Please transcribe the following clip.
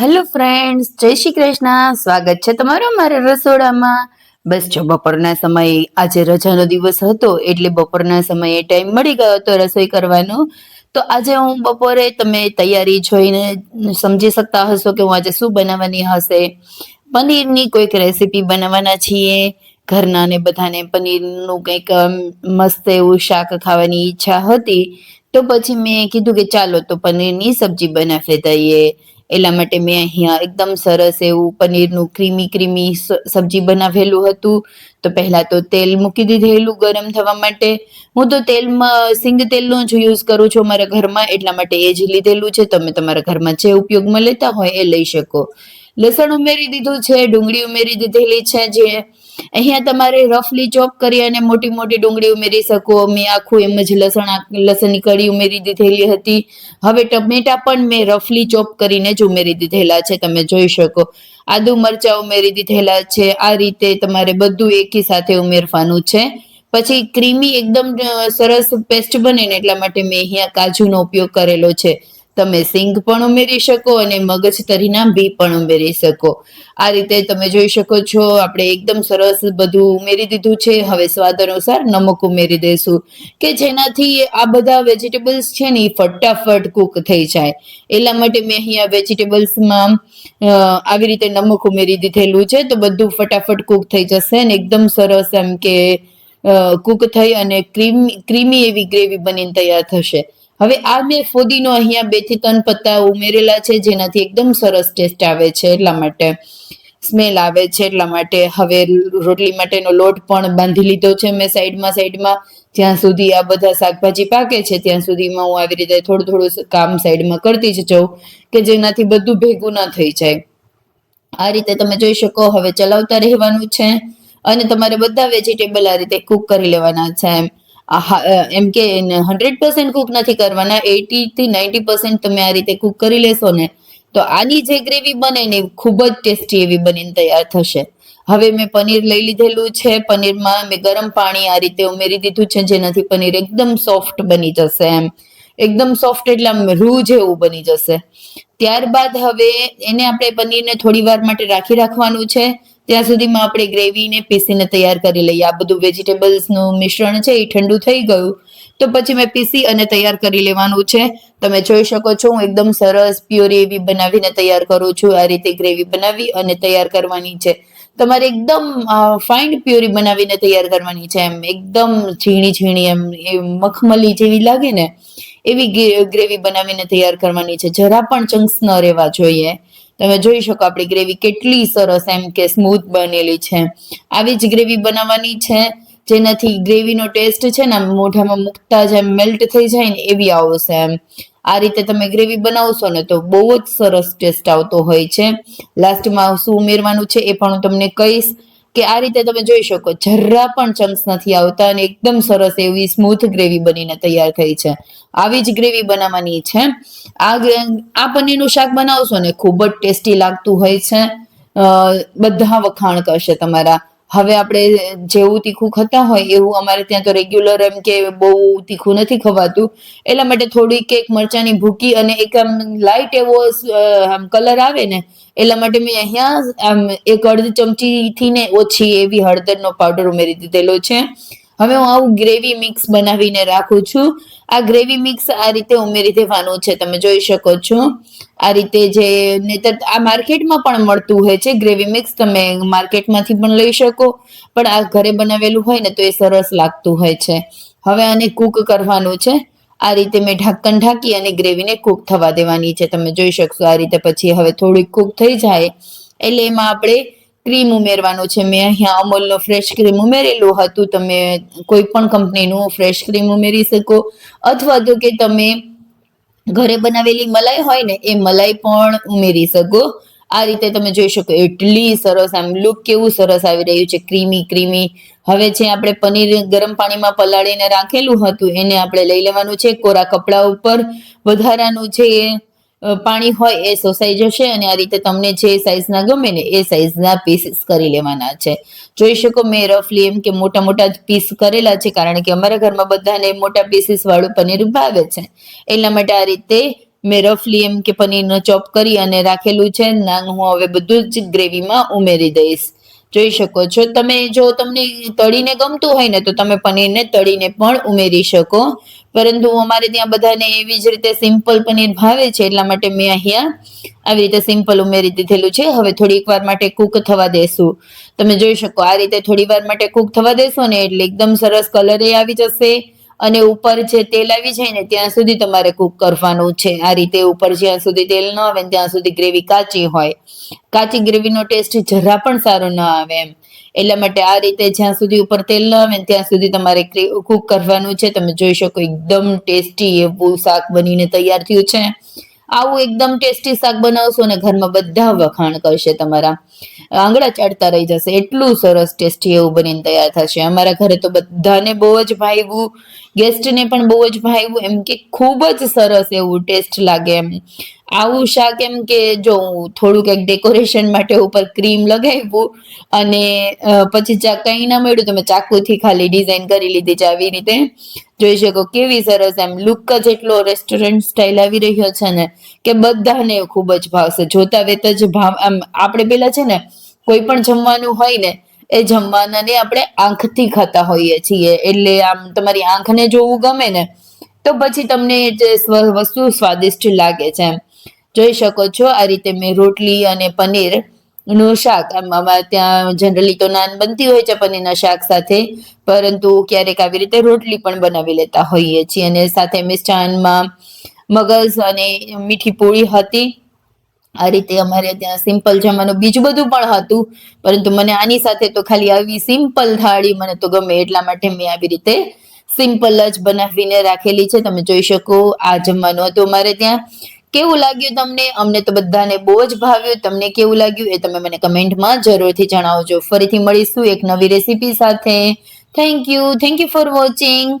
Hello friends જય શ્રી કૃષ્ણ. સ્વાગત છે તમારું મારા રસોડામાં. બસ જો બપોરના સમયે, આજે રજાનો દિવસ હતો, એટલે બપોરના સમયે ટાઈમ મળી ગયો હતો રસોઈ કરવાનો. તો આજે હું બપોરે તમે તૈયારી જોઈને સમજી શકતા હશો કે હું આજે શું બનાવવાની હશે. પનીરની કોઈક રેસીપી બનાવવાના છીએ. ઘરના ને બધાને પનીરનું કંઈક મસ્ત એવું શાક ખાવાની ઈચ્છા હતી. તો પછી મેં કીધું કે ચાલો તો પનીરની સબ્જી બનાવી દઈએ. એટલા માટે મેં અહીંયા એકદમ સરસ એવું પનીરનું ક્રીમી ક્રીમી સબ્જી બનાવેલું હતું. તો પહેલાં તો તેલ મૂકી દીધેલું ગરમ થવા માટે. હું તો તેલમાં, સિંગ તેલનો જ યુઝ કરું છું મારા ઘરમાં, એટલા માટે એ જ લીધેલું છે. તમે તમારા ઘરમાં જે ઉપયોગમાં લેતા હોય એ લઈ શકો. લસણ ઉમેરી દીધું છે, ડુંગળી ઉમેરી દીધેલી છે, જે અહીંયા તમારે રફલી ચોપ કરી અને મોટી મોટી ડુંગળી ઉમેરી શકો. મેં આખું એમ જ લસણ લસણની કળી ઉમેરી દીધેલી હતી. હવે ટમેટા પણ મેં રફલી ચોપ કરીને જ ઉમેરી દીધેલા છે, તમે જોઈ શકો. આદુ મરચાં ઉમેરી દીધેલા છે. આ રીતે તમારે બધું એકી સાથે ઉમેરવાનું છે. પછી ક્રીમી એકદમ સરસ પેસ્ટ બને ને એટલા માટે મેં અહીંયા કાજુનો ઉપયોગ કરેલો છે. તમે સિંગ પણ ઉમેરી શકો અને મગજ તરીના બી પણ ઉમેરી શકો. આ રીતે તમે જોઈ શકો છો, આપણે એકદમ સરસ બધું ઉમેરી દીધું છે. હવે સ્વાદ અનુસાર નમક ઉમેરી દઈશું કે જેનાથી આ બધા વેજીટેબલ્સ છે ને એ ફટાફટ કૂક થઈ જાય. એટલા માટે મેં અહીંયા વેજીટેબલ્સમાં આવી રીતે નમક ઉમેરી દીધેલું છે. તો બધું ફટાફટ કૂક થઈ જશે ને એકદમ સરસ એમ કે કૂક થઈ અને ક્રીમ, ક્રીમી એવી ગ્રેવી બનીને તૈયાર થશે. હવે આ મેં ફોદીનો અહીંયા બેથી ત્રણ પત્તા ઉમેરેલા છે, જેનાથી એકદમ સરસ ટેસ્ટ આવે છે એટલા માટે. સ્મેલ આવે છે એટલા માટે. હવે રોટલી માટેનો લોટ પણ બાંધી લીધો છે મેં સાઈડમાં સાઈડમાં. જ્યાં સુધી આ બધા શાકભાજી પાકે છે, ત્યાં સુધીમાં હું આવી રીતે થોડું થોડું કામ સાઈડમાં કરતી જ જાઉં, કે જેનાથી બધું ભેગું ન થઈ જાય. આ રીતે તમે જોઈ શકો, હવે ચલાવતા રહેવાનું છે. અને તમારે બધા વેજીટેબલ આ રીતે કુક કરી લેવાના છે એમ. એમ કે હંડ્રેડ પર્સન્ટ કુક નથી કરવાના એટી થી નાઇન્ટી પર્સન્ટ તમે આ રીતે કુક કરી લેશો ને, તો આની જે ગ્રેવી બને ને ખૂબ જ ટેસ્ટી એવી બનીને તૈયાર થશે. હવે મેં પનીર લઈ લીધેલું છે, પનીરમાં મેં ગરમ પાણી આ રીતે ઉમેરી દીધું છે, જેનાથી પનીર એકદમ સોફ્ટ બની જશે એમ. એકદમ સોફ્ટ એટલે આમ રૂ જેવું બની જશે. ત્યારબાદ હવે એને આપણે પનીરને થોડી વાર માટે રાખી રાખવાનું છે. ત્યાં સુધીમાં આપણે ગ્રેવીને પીસીને તૈયાર કરી લઈએ. આ બધું વેજીટેબલ્સનું મિશ્રણ છે, એ ઠંડુ થઈ ગયું. તો પછી મેં પીસી અને તૈયાર કરી લેવાનું છે. તમે જોઈ શકો છો, હું એકદમ સરસ પ્યોરી એવી બનાવીને તૈયાર કરું છું. આ રીતે ગ્રેવી બનાવી અને તૈયાર કરવાની છે. તમારે એકદમ ફાઇન પ્યોરી બનાવીને તૈયાર કરવાની છે એમ. એકદમ ઝીણી ઝીણી એમ, એ મખમલી જેવી લાગે ને, એવી ગ્રેવી બનાવીને તૈયાર કરવાની છે. જરા પણ ચંક્સ ન રહેવા જોઈએ. તમે જોઈ શકો આપણી ગ્રેવી કેટલી સરસ એમ કે સ્મૂથ બનેલી છે. આવી જ ગ્રેવી બનાવવાની છે, જેનાથી ગ્રેવીનો ટેસ્ટ છે ને મોઢામાં મૂકતા જ એમ મેલ્ટ થઈ જાય ને એવી આવશે એમ. આ રીતે તમે ગ્રેવી બનાવશો ને તો બહુ જ સરસ ટેસ્ટ આવતો હોય છે. લાસ્ટમાં શું ઉમેરવાનું છે એ પણ હું તમને કહીશ. કે આ રીતે તમે જોઈ શકો, જરા પણ ચંક્સ નથી આવતા અને એકદમ સરસ એવી સ્મૂથ ગ્રેવી બનીને તૈયાર થઈ છે. આવી જ ગ્રેવી બનાવવાની છે. આ આ પનીરનું શાક બનાવશો ને ખૂબ જ ટેસ્ટી લાગતું હોય છે. બધા વખાણ કરશે તમારા. હવે આપણે જેવું તીખું ખાતા હોય, એવું અમારે ત્યાં તો રેગ્યુલર એમ કે બહુ તીખું નથી ખવાતું. એટલા માટે થોડીક એક મરચાની ભૂકી અને એક આમ લાઇટ એવો આમ કલર આવે ને, એટલા માટે મેં અહીંયા આમ એક અડધ ચમચીથી ને ઓછી એવી હળદરનો પાવડર ઉમેરી દીધેલો છે. હવે હું આવું ગ્રેવી મિક્સ બનાવીને રાખું છું. આ ગ્રેવી મિક્સ આ રીતે ઉમેરી દેવાનું છે, તમે જોઈ શકો છો. આ રીતે જે નહીતર આ માર્કેટમાં પણ મળતું હોય છે ગ્રેવી મિક્સ તમે માર્કેટમાંથી પણ લઈ શકો. પણ આ ઘરે બનાવેલું હોય ને તો એ સરસ લાગતું હોય છે. હવે આને કૂક કરવાનું છે. આ રીતે મેં ઢાંકણ ઢાંકી અને ગ્રેવીને કૂક થવા દેવાની છે, તમે જોઈ શકશો આ રીતે પછી હવે થોડીક કૂક થઈ જાય. એટલે એમાં આપણે ક્રીમ ઉમેરવાનું છે. મેં અહીંયા અમૂલનો ફ્રેશ ક્રીમ ઉમેરેલું હતું. તમે કોઈ પણ કંપનીનું ફ્રેશ ક્રીમ ઉમેરી શકો. અથવા તો કે તમે ઘરે બનાવેલી મલાઈ હોય ને, એ મલાઈ પણ ઉમેરી શકો. આ રીતે તમે જોઈ શકો, એટલી સરસ આમ લુક કેવું સરસ આવી રહ્યું છે. ક્રીમી ક્રીમી હવે જે આપણે પનીર ગરમ પાણીમાં પલાળીને રાખેલું હતું, એને આપણે લઈ લેવાનું છે. કોરા કપડા ઉપર વધારાનું છે પાણી હોય એ સોસાઈ જશે અને આ રીતે તમને જે સાઈઝના ગમે ને એ સાઈઝના પીસીસ કરી લેવાના છે. જોઈ શકો મેં રફલી એમ કે મોટા મોટા પીસ કરેલા છે કારણ કે અમારા ઘરમાં બધાને મોટા પીસીસ વાળું પનીર ભાવે છે. એટલા માટે આ રીતે મેં રફલી એમ કે પનીરનો ચોપ કરી અને રાખેલું છે. ના હું હવે બધું જ ગ્રેવીમાં ઉમેરી દઈશ. જોઈ શકો છો. તમે જો તમને તળીને ગમતું હોય ને તો તમે પનીરને તળીને પણ ઉમેરી શકો. પરંતુ અમારે ત્યાં બધાને એવી જ રીતે સિમ્પલ પનીર ભાવે છે, એટલા માટે મેં અહીંયા આવી રીતે સિમ્પલ ઉમેરી દીધેલું છે. હવે થોડીક વાર માટે કૂક થવા દેશું. તમે જોઈ શકો, આ રીતે થોડી વાર માટે કૂક થવા દેશો ને એટલે એકદમ સરસ કલર આવી જશે. અને ઉપર જે તેલ આવી જાય ને, ત્યાં સુધી તમારે કૂક કરવાનું છે. આ રીતે ઉપર જ્યાં સુધી તેલ ન આવે ત્યાં સુધી ગ્રેવી કાચી હોય. કાચી ગ્રેવીનો ટેસ્ટ જરા પણ સારો ન આવે એમ. એટલા માટે આ રીતે જ્યાં સુધી ઉપર તેલ ન આવે ત્યાં સુધી તમારે કુક કરવાનું છે. તમે જોઈ શકો એકદમ ટેસ્ટી એવું શાક બનીને તૈયાર થયું છે. આવું એકદમ ટેસ્ટી શાક બનાવશો ને ઘરમાં બધા વખાણ કરશે તમારા. આંગળા ચાટતા રહી જશે. એટલું સરસ ટેસ્ટી એવું બનીને તૈયાર થશે. અમારા ઘરે તો બધાને બહુ જ ભાવ્યું ગેસ્ટને પણ બહુ જ ભાવ્યું એમ કે ખૂબ જ સરસ એવું ટેસ્ટ લાગે એમ. આવું શાક એમ કે જો હું થોડુંક એક ડેકોરેશન માટે ઉપર ક્રીમ લગાવ્યું અને પછી ચા કંઈ ના મળ્યું તમે ચાકુથી ખાલી ડિઝાઇન કરી લીધી છે આવી રીતે. જોઈ શકો કેવી સરસ એમ લુક જ એટલો રેસ્ટોરન્ટ સ્ટાઇલ આવી રહ્યો છે ને કે બધાને ખૂબ જ ભાવશે જોતા વેત જ ભાવ, આમ આપણે પેલા છે ને કોઈ પણ જમવાનું હોય ને એ જમવાનાને આપણે આંખથી ખાતા હોઈએ છીએ. એટલે આમ તમારી આંખને જોવું ગમે ને તો પછી તમને જે વસ્તુ સ્વાદિષ્ટ લાગે છે એમ. જોઈ શકો છો આ રીતે મેં રોટલી અને પનીરનું શાક. આમ ત્યાં જનરલી તો નાન બનતી હોય છે પનીરના શાક સાથે, પરંતુ ક્યારેક આવી રીતે રોટલી પણ બનાવી લેતા હોઈએ છીએ અને સાથે મિષ્ટાનમાં મગજ અને મીઠી પૂરી હતી. આ રીતે અમારે ત્યાં સિમ્પલ જમવાનું બીજું બધું પણ હતું, પરંતુ મને આની સાથે તો ખાલી આવી સિમ્પલ થાળી મને તો ગમે એટલા માટે મેં આવી રીતે સિમ્પલ જ બનાવીને રાખેલી છે. તમે જોઈ શકો આ જમવાનું હતું અમારે ત્યાં. કેવું લાગ્યું તમને? અમને તો બધાને બહુ જ ભાવ્યું. તમને કેવું લાગ્યું એ તમે મને કમેન્ટમાં જરૂરથી જણાવજો. ફરીથી મળીશું એક નવી રેસીપી સાથે. Thank you thank you for watching